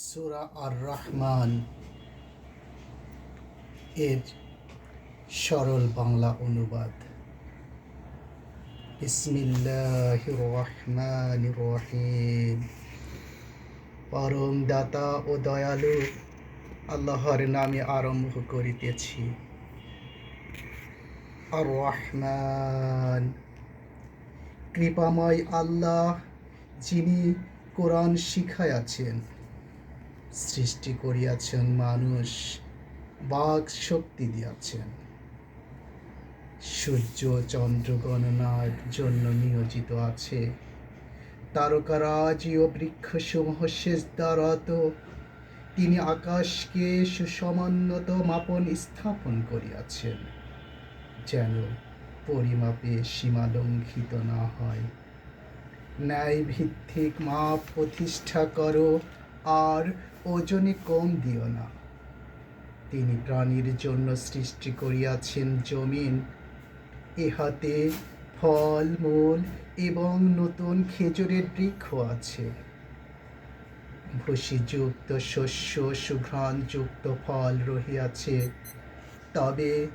সুরা আর রহমান এর সরল বাংলা অনুবাদ। বিসমিল্লাহ রহমান রহিম পরম দাতা ও দয়ালু আল্লাহর নামে আরম্ভ করিতেছি। আর রহমান কৃপাময় আল্লাহ যিনি কোরআন শিখাইয়াছেন সৃষ্টি করিয়াছেন মানুষ, বাক শক্তি দিয়াছেন। সূর্য, চন্দ্র, গণনার জন্য নিয়োজিত আছে। তারকারাজি ও বৃক্ষসমূহ শেষ দ্বারত তিনি আকাশকে সুসমন্নত মাপন স্থাপন করিয়াছেন, যেন পরিমাপে সীমা লঙ্ঘিত না হয়। ন্যায় ভিত্তিক মাপ প্রতিষ্ঠা করো, আর ওজনে কম দিও না। তিনি প্রাণীর জন্য সৃষ্টি করিয়াছেন জমিন। ইহাতে ফল, মূল এবং নতুন খেজুরের বৃক্ষ আছে। ভুষিযুক্ত শস্য, সুঘ্রাণযুক্ত ফল রহিয়াছে। তবে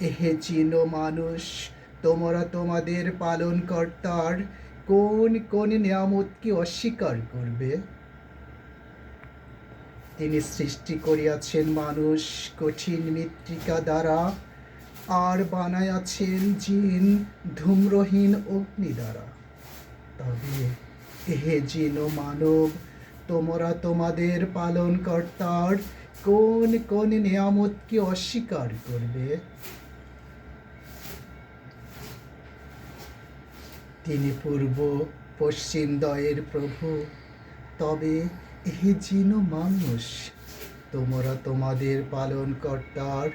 এহে চিন মানুষ, তোমরা তোমাদের পালনকর্তার কোন কোন নিয়ামতকে অস্বীকার করবে? তিনি সৃষ্টি করিয়াছেন মানুষ কঠিন মৃত্তিকা দ্বারা, আর বানায়াছেন জিন ধূম্রহীন অগ্নি দ্বারা। তবে হে জিন ও মানব, তোমরা তোমাদের পালনকর্তার কোন কোন নিয়ামতকে অস্বীকার করবে? তিনি পূর্ব পশ্চিম দয়ের প্রভু, তবে হে জিন মানুষ, তোমরা তোমাদের পালনকর্তার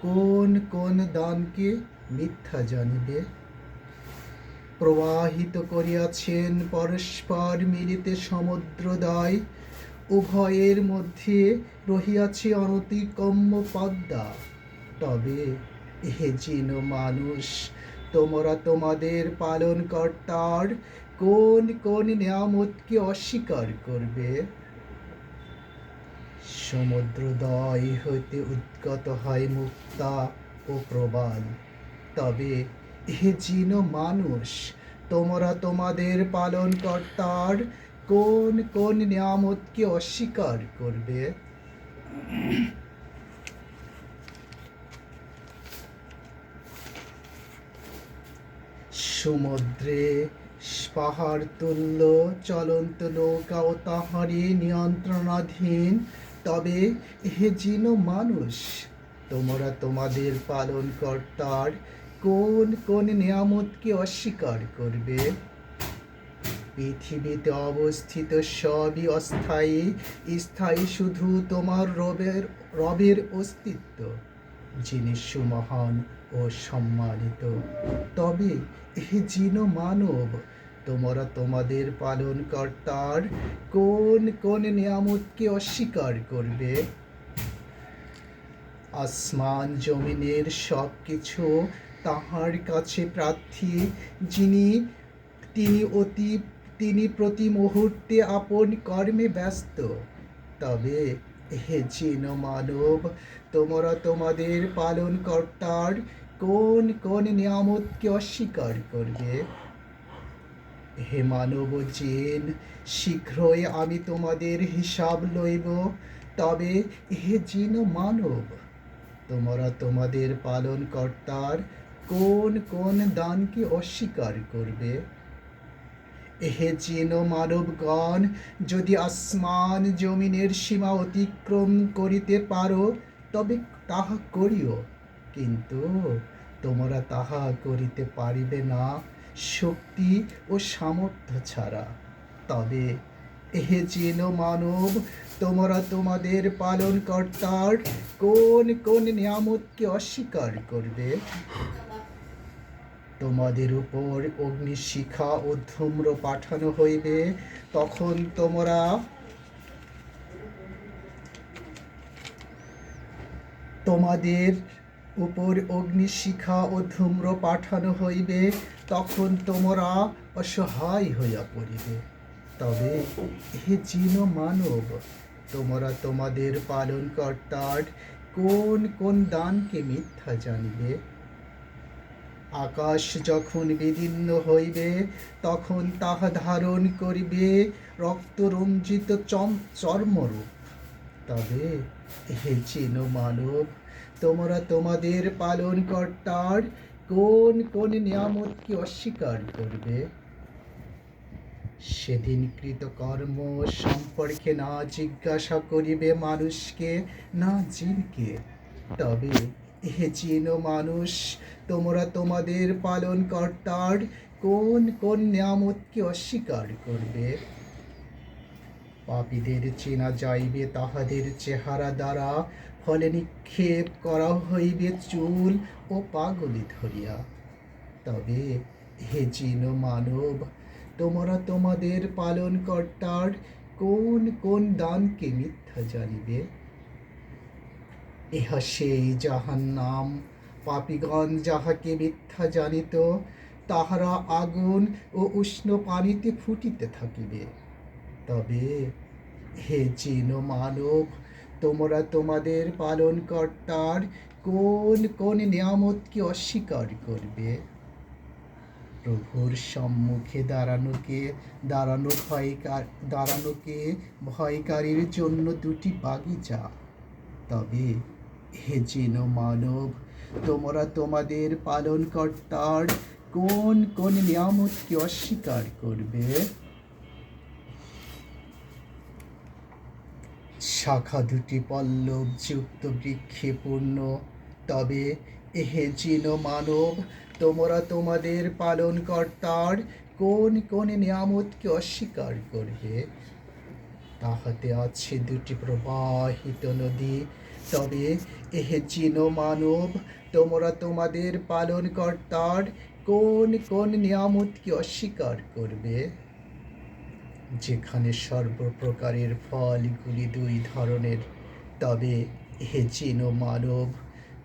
কোন কোন দানকে মিথ্যা জানিবে? প্রবাহিত করিয়াছেন পরস্পর মিলিতে সমুদ্রদয় উভয়ের মধ্যে রহিয়াছে অনতিকম্য পদ্মা। তবে হে জিন মানুষ, তোমরা তোমাদের পালনকর্তার কোন কোন নিয়ামতকে অস্বীকার করবে? সমুদ্রদয় হইতে উদ্গত হয় মুক্তা ও প্রবাল। তবে হে জিন মানুষ, তোমরা তোমাদের পালনকর্তার কোন কোন নিয়ামতকে অস্বীকার করবে? সমুদ্রে পাহাড় তুল্য চলন্ত নৌকা ও তাহারই নিয়ন্ত্রণাধীন তবে হে জিন মানুষ, তোমরা তোমাদের পালনকর্তার কোন কোন নিয়ামতকে অস্বীকার করবে? পৃথিবীতে অবস্থিত সবই অস্থায়ী, স্থায়ী শুধু তোমার রবের রবের অস্তিত্ব, যিনি সুমহান ও সম্মানিত। তবে হে জিন মানব তোমরা তোমাদের পালনকর্তার কোন কোন নিয়ামতকে অস্বীকার করবে? আসমান জমিনের সব কিছু তাহার কাছে প্রার্থী, যিনি, তিনি অতি, তিনি প্রতি মুহূর্তে আপন কর্মে ব্যস্ত। তবে হে জিন মানব, তোমরা তোমাদের পালনকর্তার কোন কোন নিয়ামতকে অস্বীকার করবে? হে মানব জিন শীঘ্রই আমি তোমাদের হিসাব লইব। তবে হে জিন মানব, তোমরা তোমাদের পালনকর্তার কোন কোন দানকে অস্বীকার করবে? হে জিন মানবগণ, যদি আসমান জমিনের সীমা অতিক্রম করিতে পারো, তবে তাহা করিও। কিন্তু তোমরা তাহা করিতে পারিবে না। শক্তি ও সামর্থ্য ছাড়া। তবে হে জিন মানব, তোমরা তোমাদের পালনকর্তার কোন কোন নিয়ামতকে অস্বীকার করবে? তোমাদের উপর অগ্নিশিখা ও ধূম্র পাঠানো হইবে, তখন তোমরা তোমাদের উপর অগ্নিশিখা ও ধূম্র পাঠানো হইবে, তখন তোমরা অসহায় হইয়া পড়িবে। তবে হে জিন মানব, তোমরা তোমাদের পালন কর্তার কোন কোন দানকে মিথ্যা জানিবে? আকাশ যখন বিদীর্ণ হইবে, তখন তাহা ধারণ করিবে রক্তরঞ্জিত চর্মরূপ। তবে হে চিন মানব তোমরা তোমাদের পালন কর্তার কোন কোন নিয়ামতকে অস্বীকার করবে? সেদিন কৃতকর্ম সম্পর্কে না জিজ্ঞাসা করিবে মানুষকে, না জিনকে। তবে হে চিন মানুষ, তোমরা তোমাদের পালন কর্তার কোন কোন নিয়ামতকে অস্বীকার করবে? পাপীদের চেনা যাইবে তাহাদের চেহারা দ্বারা ফলে নিক্ষেপ করা হইবে চুল ও পাগলি ধরিয়া। তবে হে চিন মানব, তোমরা তোমাদের পালন কর্তার কোন কোন দানকে মিথ্যা জানিবে? ইহা সেই যাহার নাম, পাপিগণ যাহাকে মিথ্যা জানিত, তাহারা আগুন ও উষ্ণ পানিতে ফুটিতে থাকিবে। তবে হে চিন মানব তোমরা তোমাদের পালন কর্তার কোন কোন নিয়ামতকে অস্বীকার করবে? প্রভুর সম্মুখে দাঁড়ানোকে, দাঁড়ানো ভয়কার, দাঁড়ানোকে ভয়কারীর জন্য দুটি বাগিচা। তবে হে যেন মানব, তোমরা তোমাদের পালন কর্তার কোন কোন নিয়ামতকে অস্বীকার করবে? শাখা দুটি পল্লব যুক্ত বৃক্ষে পূর্ণ। তবে এহে চিন মানব, তোমরা তোমাদের পালন কর্তার কোন কোন নিয়ামতকে অস্বীকার করবে? তাহাতে আছে দুটি প্রবাহিত নদী। তবে এহে চিন মানব, তোমরা তোমাদের পালন কর্তার কোন কোন নিয়ামতকে অস্বীকার করবে? যেখানে সর্বপ্রকারের ফলগুলি দুই ধরনের। তবে হে চিন মানব,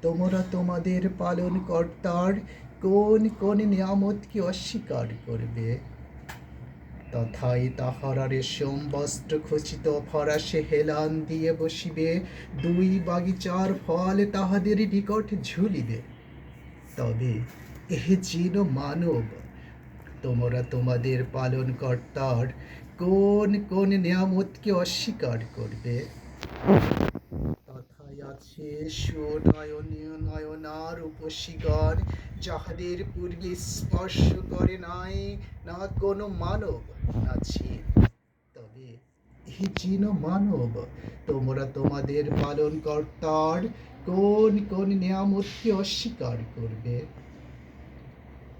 তোমরা তোমাদের পালন কর্তার কোন কোন নিয়ামতকে অস্বীকার করবে? তথাই তাহারা রেশম বস্ত্র খচিত ফরাসে হেলান দিয়ে বসিবে, দুই বাগিচার ফল তাহাদের নিকট ঝুলিবে। তবে এহে চিন মানব, তোমরা তোমাদের পালন কর্তার কোন কোন নিয়ামতকে অস্বীকার করবে? তথায় আছে সুনয়নীয় নয়নার উপসীগণ যাহাদের পূর্বে স্পর্শ করে নাই, না কোনো মানব, না তবে হে চিন মানব, তোমরা তোমাদের পালন কর্তার কোন কোন নিয়ামতকে অস্বীকার করবে?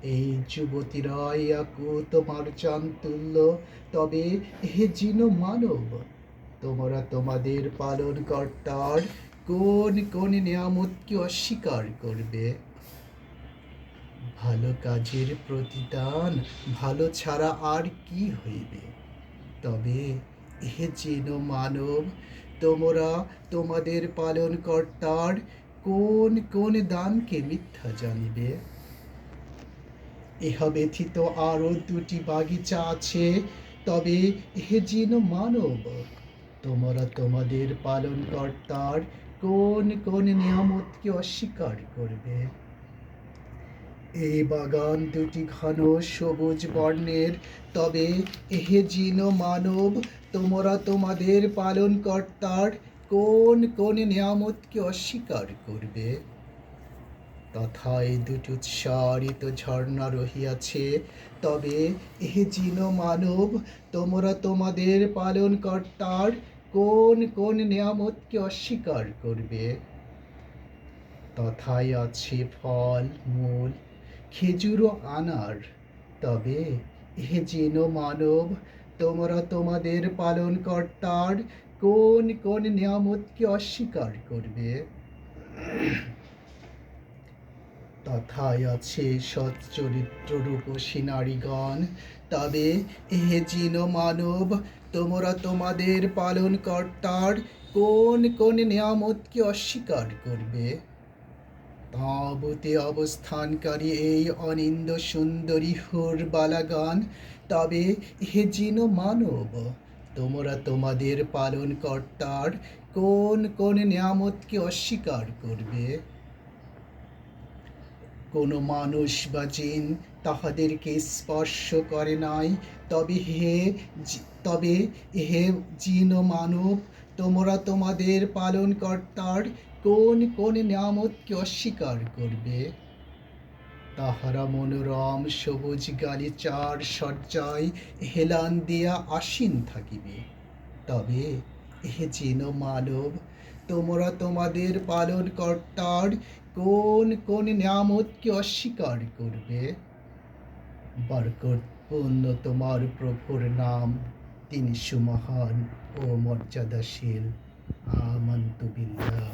এই যুবতীরা ইয়াকু তোমার চান্তুল্য তবে হে জিন মানব, তোমরা তোমাদের পালন কর্তার কোন কোন নিয়ামতকে অস্বীকার করবে? ভালো কাজের প্রতিদান ভালো ছাড়া আর কি হইবে? তবে হে যেন মানব, তোমরা তোমাদের পালন কর্তার কোন কোন দানকে মিথ্যা জানিবে? ইহা ব্যথিত আরও দুটি বাগিচা আছে। তবে হে যেন মানব, তোমরা তোমাদের পালন কর্তার কোন কোন নিয়ামতকে অস্বীকার করবে? এই বাগান দুটি ঘন সবুজ বর্ণের। তবে এহে জিন মানব, তোমরা তোমাদের পালন কর্তার কোন কোন নিয়ামতকে অস্বীকার করবে? তথা এই দুটি উৎসারিত ঝর্ণা রহিয়াছে। তবে এহে জিন মানব, তোমরা তোমাদের পালন কর্তার কোন কোন নিয়ামতকে অস্বীকার করবে? তথায় আছে ফল, মূল, খেজুর আনার। তবে হে যেন মানব, তোমরা তোমাদের পালন কর্তার কোন কোন নিয়ামতকে অস্বীকার করবে? তথায় আছে সচ্চরিত্র রূপসী নারীগণ তবে এহে জিন মানব, তোমরা তোমাদের পালন কর্তার কোন কোন নিয়ামতকে অস্বীকার করবে? তাবতে অবস্থানকারী এই অনিন্দ সুন্দরী হুর বালাগান তবে হে জিন মানব, তোমরা তোমাদের পালন কর্তার কোন কোন নিয়ামতকে অস্বীকার করবে? কোনো মানুষ বা জিন তাহাদেরকে স্পর্শ করে নাই। তবে হে তবে হে জিন ও মানব, তোমরা তোমাদের পালনকর্তার কোন কোন নিয়ামতকে অস্বীকার করবে? তাহারা মনোরম সবুজ গালিচার সজ্জায় হেলান দিয়া আসীন থাকিবে। তবে জিন ও মানব, তোমরা তোমাদের পালনকর্তার কোন কোন নিয়ামতকে অস্বীকার করবে? বরকতপূর্ণ তোমার প্রভুর নাম, তিনি সুমহান ও মর্যাদাশীল। আমন্ত বিল্লাহ